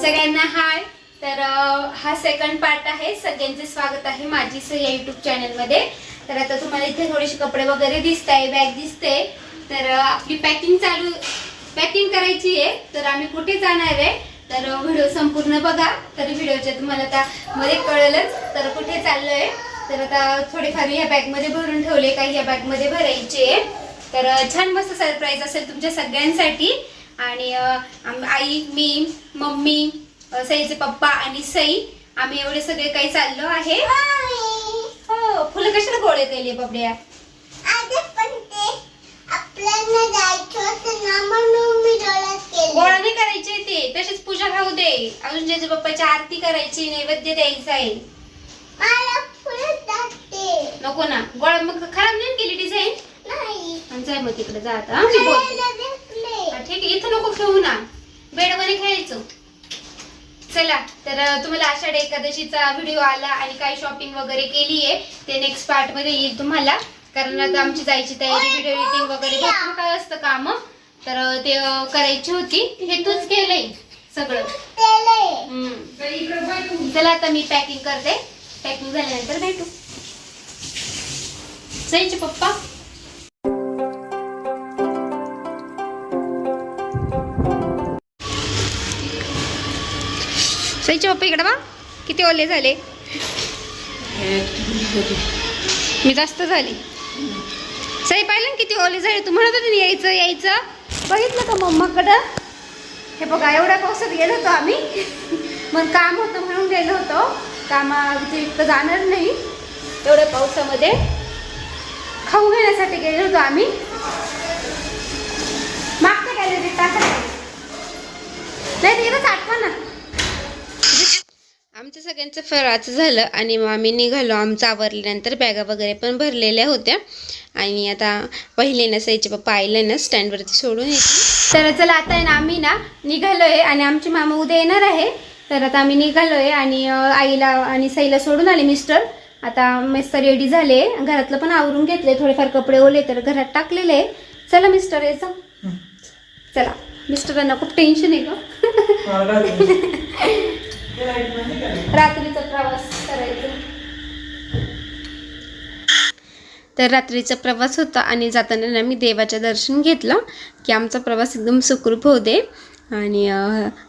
सगळ्यांना हाय. तर हा सेकंड पार्ट आहे. सगळ्यांचे स्वागत आहे माझी या युट्यूब चॅनलमध्ये. तर आता तुम्हाला इथे थोडेसे कपडे वगैरे दिसत आहे बॅग दिसते. तर आपली पॅकिंग चालू पॅकिंग करायची आहे. तर आम्ही कुठे जाणार आहे? तर व्हिडिओ संपूर्ण बघा. तर व्हिडिओच्या तुम्हाला आता मध्ये कळेलच. तर कुठे चाललोय? तर आता थोडेफार ह्या बॅगमध्ये भरून ठेवले. काही ह्या बॅगमध्ये भरायचे. आहे. तर छान मस्त सरप्राईज असेल तुमच्या सगळ्यांसाठी. आणि आई मी मम्मी सईचे पप्पा आणि सई आम्ही एवढे सगळे काही चाललो आहे. हो फुलं कशाला गोळे केले बबड्या? गोळा नाही करायचे ते. तशीच पूजा खाऊ दे. अजून ज्याच्या पप्पाची आरती करायची नैवेद्य द्यायचा आहे. नको ना. गोळा मग खराब नाही केली डिझाईन जाय मग तिकडे जा आता ठीक आहे इथं नको खेळू ना. बेडमध्ये खेळायचं. चला तर तुम्हाला आषाढ एकादशीचा व्हिडिओ आला आणि काय शॉपिंग वगैरे केली आहे ते नेक्स्ट पार्टमध्ये येईल तुम्हाला. कारण आता आमची जायची तयारी व्हिडिओ एडिटिंग वगैरे भरपूर काय असतं काम. तर ते करायची होती. हे तूच केलंय सगळं. चला आता मी पॅकिंग करते. पॅकिंग झाल्यानंतर भेटू. सईचे पप्पा? सईचे पप्पा इकडे बा किती ओले झाले. मी जास्त झाली. सई पाहिलं ना किती ओले झाले? तू म्हणत होती ना यायचं यायचं. बघितलं का मम्माकडं? हे बघा एवढ्या पावसात गेलो होतो आम्ही. मग काम होतं म्हणून गेलो होतो. कामाव्यतिरिक्त जाणार नाही. एवढ्या पावसामध्ये. खाऊ घेण्यासाठी गेलो होतो आम्ही. मागच्या गॅलरीत टाकत नाही तिकडे आठवा ना. आमचं सगळ्यांचं फराचं झालं आणि मग आम्ही निघालो. आमचं आवरल्यानंतर बॅगा वगैरे पण भरलेल्या होत्या. आणि आता पहिले ना सईचे पप्पा आईला ना स्टँडवरती सोडून येते तर चला आता आहे ना आम्ही ना निघालोय आणि आमची मामा उद्या येणार आहे. तर आता आम्ही निघालोय आणि अं, आईला आणि सईला सोडून आले मिस्टर. आता मस्त रेडी झाले. घरातलं पण आवरून घेतले थोडेफार कपडे ओले तर घरात टाकलेले. चला मिस्टर यायचं चला. मिस्टरांना खूप टेन्शन आहे ग. रात्रीचा प्रवास करायचा. तर रात्रीचा प्रवास होता आणि जाताना मी देवाचं दर्शन घेतलं की आमचा प्रवास एकदम सुखरूप होऊ दे. आणि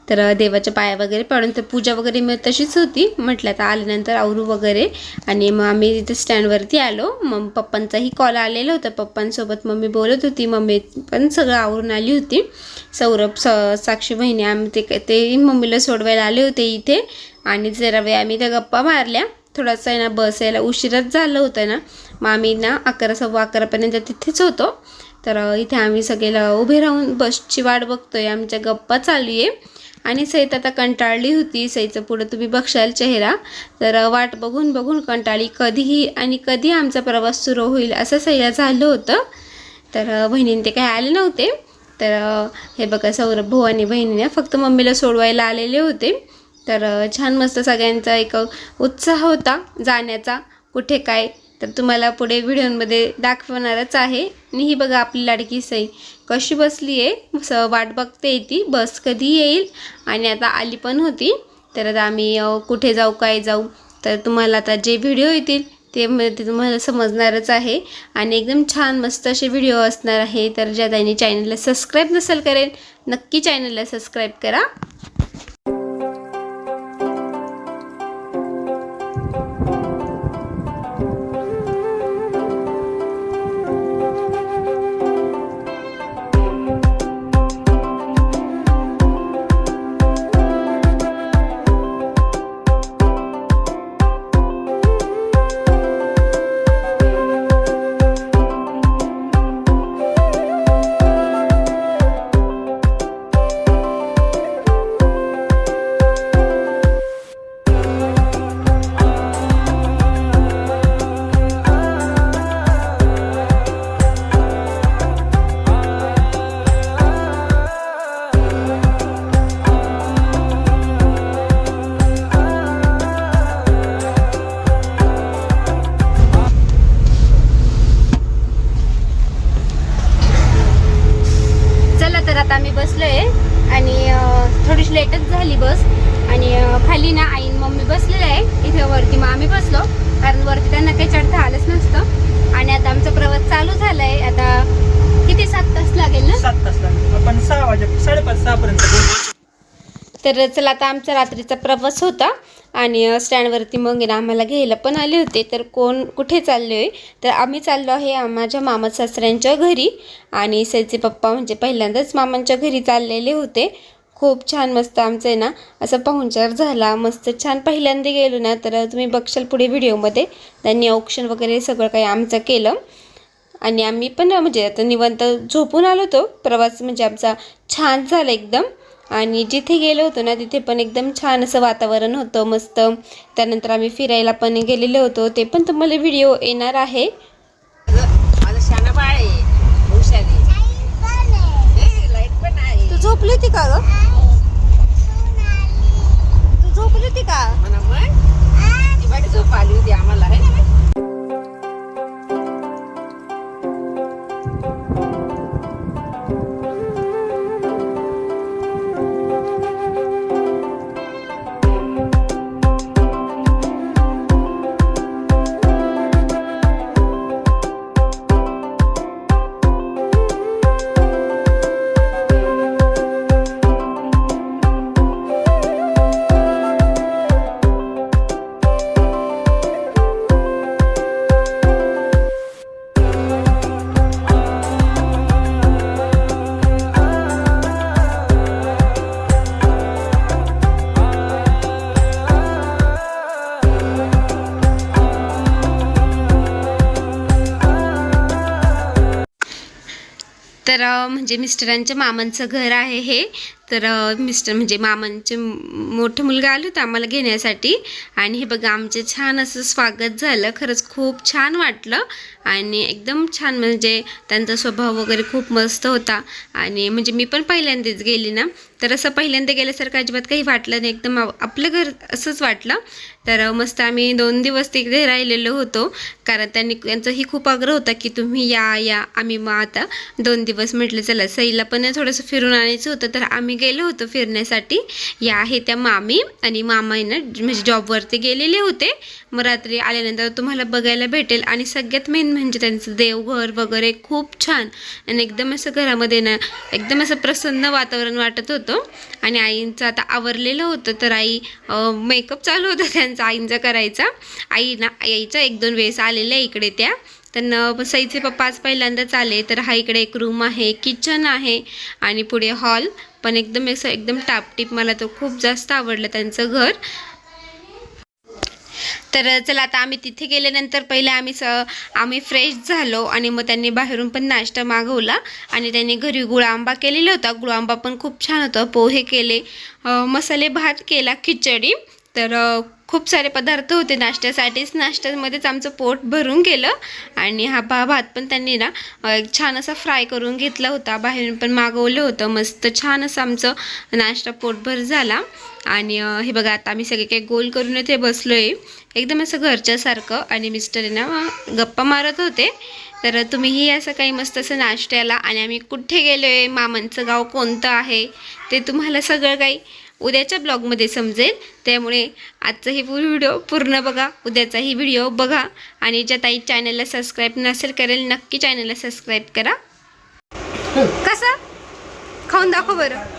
तर देवाच्या पाया वगैरे पडून तर पूजा वगैरे मी तशीच होती. म्हटलं आता आल्यानंतर आवरू वगैरे. आणि मग आम्ही तिथे स्टँडवरती आलो. मग पप्पांचाही कॉल आलेला होता. पप्पांसोबत मम्मी बोलत होती. मम्मी पण सगळं आवरून आली होती. सौरभ स साक्षी बहिणी आम्ही ते ते मम्मीला सोडवायला आले होते इथे. आणि जरा वेळ आम्ही त्या गप्पा मारल्या. थोडासा आहे ना बस यायला उशिराच झालं होतं ना. मग आम्ही ना अकरा सव्वा अकरापर्यंत तिथेच होतो. तर इथे आम्ही सगळेला उभे राहून बसची वाट बघतोय. आमच्या गप्पा चालू आहे. आणि सैत आता कंटाळली होती. सईचं पुढं तुम्ही बघशाल चेहरा. तर वाट बघून बघून कंटाळी कधीही आणि कधी आमचा प्रवास सुरू होईल असं सैला झालं होतं. तर बहिणीने ते काही आले नव्हते. तर हे बघा सौरभ भाऊ आणि बहिणीने फक्त मम्मीला सोडवायला आलेले होते. तर छान मस्त सगळ्यांचा एक उत्साह होता जाण्याचा. कुठे काय तर तुम्हाला पुढे व्हिडिओमध्ये दाखवणारच आहे. आणि ही बघा आपली लाडकी सई. कशी बसली आहे? स वाट बघते ती. बस कधी येईल? आणि आता आली पण होती. तर आता आम्ही कुठे जाऊ काय जाऊ? तर तुम्हाला आता जे व्हिडिओ येतील ते ते तुम्हाला समजणारच आहे. आणि एकदम छान मस्त असे व्हिडिओ असणार आहे. तर ज्या त्यांनी चॅनलला सबस्क्राईब नसेल करेल नक्की चॅनलला सबस्क्राईब करा. झाली बस. आणि खाली ना आई आणि मम्मी बसलेले आहे. इथे वरती मग आम्ही बसलो. कारण वरती त्यांना काही चढता आलंच नसतं. आणि आता आमचा प्रवास चालू झालाय. आता किती सात तास लागेल ना? सात तास लागले. आपण सहा वाजे साडेपाच सहा पर्यंत पोहोचू. तर चला आता आमचा रात्रीचा प्रवास होता. आणि स्टँडवरती मग ना आम्हाला घ्यायला पण आले होते. तर कोण कुठे चाललो आहे तर आम्ही चाललो आहे माझ्या मामा सासऱ्यांच्या घरी. आणि सैचे पप्पा म्हणजे पहिल्यांदाच मामांच्या घरी चाललेले होते. खूप छान मस्त आमचं आहे ना असं पाहुणचार झाला मस्त छान पहिल्यांदा गेलो ना तर तुम्ही बघशाल पुढे व्हिडिओमध्ये. त्यांनी ऑप्शन वगैरे सगळं काही आमचं केलं. आणि आम्ही पण म्हणजे आता निवांत झोपून आलो होतो. प्रवास म्हणजे आमचा छान झाला एकदम. आणि जिथे गेलो होतो ना तिथे पण एकदम छान असं वातावरण होतं मस्त. त्यानंतर आम्ही फिरायला पण गेलेलो होतो. ते पण तुम्हाला व्हिडिओ येणार आहे. तू झोपली होती का ग? झोपली होती का? म्हणा मग ती बाई झोप आली. तर म्हणजे मिस्टरांच्या मामांचं घर आहे हे. तर मिस्टर म्हणजे मामांचे मोठं मुलगा आले होते आम्हाला घेण्यासाठी. आणि हे बघा आमचे छान असं स्वागत झालं. खरंच खूप छान वाटलं. आणि एकदम छान म्हणजे त्यांचा स्वभाव वगैरे खूप मस्त होता. आणि म्हणजे मी पण पहिल्यांदाच गेली ना. तर असं पहिल्यांदा गेल्यासारखं अजिबात काही वाटलं नाही. एकदम आपलं घर असंच वाटलं. तर मस्त आम्ही दोन दिवस तिकडे राहिलेलो होतो. कारण त्यांनी त्यांचाही खूप आग्रह होता की तुम्ही या या आम्ही मग आता दोन दिवस म्हटलं चला सईला पण थोडंसं फिरून आणायचं होतं. तर आम्ही गेलो होतो फिरण्यासाठी. या आहे त्या मामी आणि मामा ना म्हणजे जॉबवरती गेलेले होते. मग रात्री आल्यानंतर तुम्हाला बघायला भेटेल. आणि सगळ्यात मेन म्हणजे त्यांचं देवघर वगैरे खूप छान. आणि एकदम असं घरामध्ये ना एकदम असं प्रसन्न वातावरण वाटत होतं. आणि आईंचं आता आवरलेलं होतं तर आई मेकअप चालू होता त्यांचा आईंचा करायचा. आई ना आईचा एक दोन वेळेस आलेल्या इकडे त्या. त्यांना सईचे पप्पा आज पहिल्यांदाच आले तर हा इकडे एक रूम आहे किचन आहे. आणि पुढे हॉल पण एकदम असं एकदम टापटीप मला तो खूप जास्त आवडलं त्यांचं घर. तर चला आता आम्ही तिथे गेल्यानंतर पहिले आम्ही स आम्ही फ्रेश झालो आणि मग त्यांनी बाहेरून पण नाश्ता मागवला आणि त्यांनी घरी गुळांबा केलेला होता. गुळांबा पण खूप छान होता. पोहे केले मसाले भात केला खिचडी. तर खूप सारे पदार्थ होते नाश्त्यासाठीच. नाश्त्यामध्येच आमचं पोट भरून गेलं आणि हा भा भात पण त्यांनी ना एक छान असा फ्राय करून घेतला होता. बाहेरून पण मागवलं होतं. मस्त छान असं आमचं नाश्ता पोटभर झाला. आणि हे बघा आता आम्ही सगळे काही गोल करून इथे बसलो आहे एकदम असं घरच्यासारखं आणि मिस्टर आहे ना गप्पा मारत होते. तर तुम्हीही असं काही मस्त असं नाश्त्याला आणि आम्ही कुठे गेलो आहे मामांचं गाव कोणतं आहे? ते तुम्हाला सगळं काही उद्याच्या ब्लॉगमध्ये समजेल. त्यामुळे आजचाही व्हिडिओ पूर्ण बघा. उद्याचाही व्हिडिओ बघा. आणि ज्या ताई चॅनलला सबस्क्राईब नसेल करेल नक्की चॅनलला सबस्क्राईब करा. कसं? खाऊन दाखव बरं.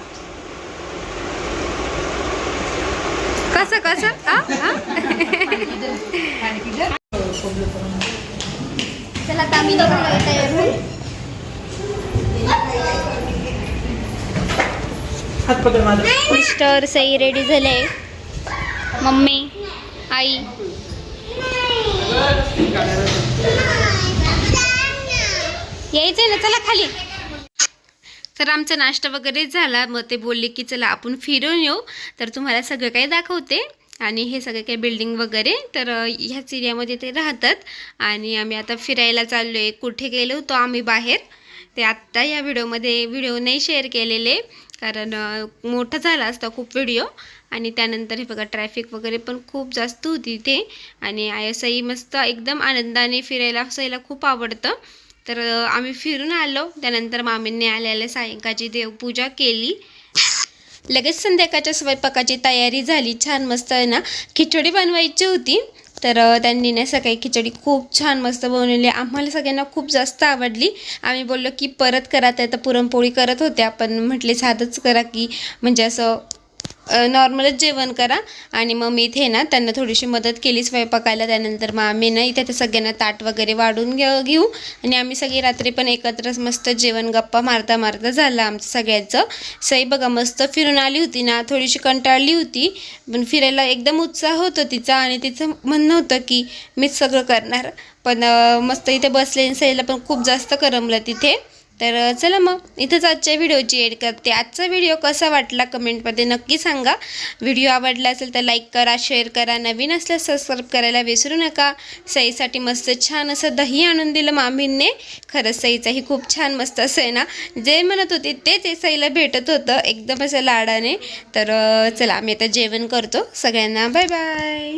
कसं कसं? चला आता आम्ही तयार मिस्टर सई रेडी झाले. मम्मी आई. यायचंय ना चला खाली. तर आमचा नाश्ता वगैरे झाला. मग ते बोलले की चला आपण फिरून येऊ. तर तुम्हाला सगळं काही दाखवते. आणि हे सगळे काही बिल्डिंग वगैरे. तर ह्याच एरियामध्ये ते राहतात. आणि आम्ही आता फिरायला चाललो आहे कुठे गेलो होतो आम्ही बाहेर. ते आत्ता या व्हिडिओमध्ये व्हिडिओ नाही शेअर केलेले. कारण मोठा झाला असता खूप व्हिडिओ. आणि त्यानंतर हे बघा ट्रॅफिक वगैरे पण खूप जास्त होती इथे आणि आयसई मस्त एकदम आनंदाने फिरायला असायला खूप आवडतं. तर आम्ही फिरून आलो. त्यानंतर मामींनी आल्याला सायंकाळची देवपूजा केली. लगेच संध्याकाळच्या स्वयंपाकाची तयारी झाली. छान मस्त आहे ना खिचडी बनवायची होती. तर त्यांनी ना सकाळी खिचडी खूप छान मस्त बनवली आम्हाला सगळ्यांना खूप जास्त आवडली. आम्ही बोललो की परत करा तर पुरणपोळी करत होत्या. आपण म्हटले साधंच करा की. म्हणजे असं नॉर्मलच जेवण करा. आणि मग मी इथे ना त्यांना थोडीशी मदत केली स्वयंपाकायला. त्यानंतर मग आम्ही ना इथे सगळ्यांना ताट वगैरे वाढून घे घेऊ. आणि आम्ही सगळी रात्री पण एकत्रच मस्त जेवण गप्पा मारता मारता झालं आमचं सगळ्यांचं. सई बघा मस्त फिरून आली होती ना थोडीशी कंटाळली होती. पण फिरायला एकदम उत्साह होतो तिचा. आणि तिचं म्हणणं होतं की मीच सगळं करणार. पण मस्त इथे बसले आणि सईला पण खूप जास्त करमलं तिथे. तर चला मग इथंच आजच्या व्हिडिओची एड करते. आजचा व्हिडिओ कसा वाटला कमेंटमध्ये नक्की सांगा. व्हिडिओ आवडला असेल तर लाईक करा शेअर करा. नवीन असल्यास सबस्क्राईब करायला विसरू नका. सईसाठी मस्त छान असं दही आणून दिलं मामींने. खरंच सईचाही खूप छान मस्त असं आहे ना. जे म्हणत होते तेच हे सईला भेटत होतं एकदम असं लाडाने. तर चला आम्ही आता जेवण करतो. सगळ्यांना बाय बाय.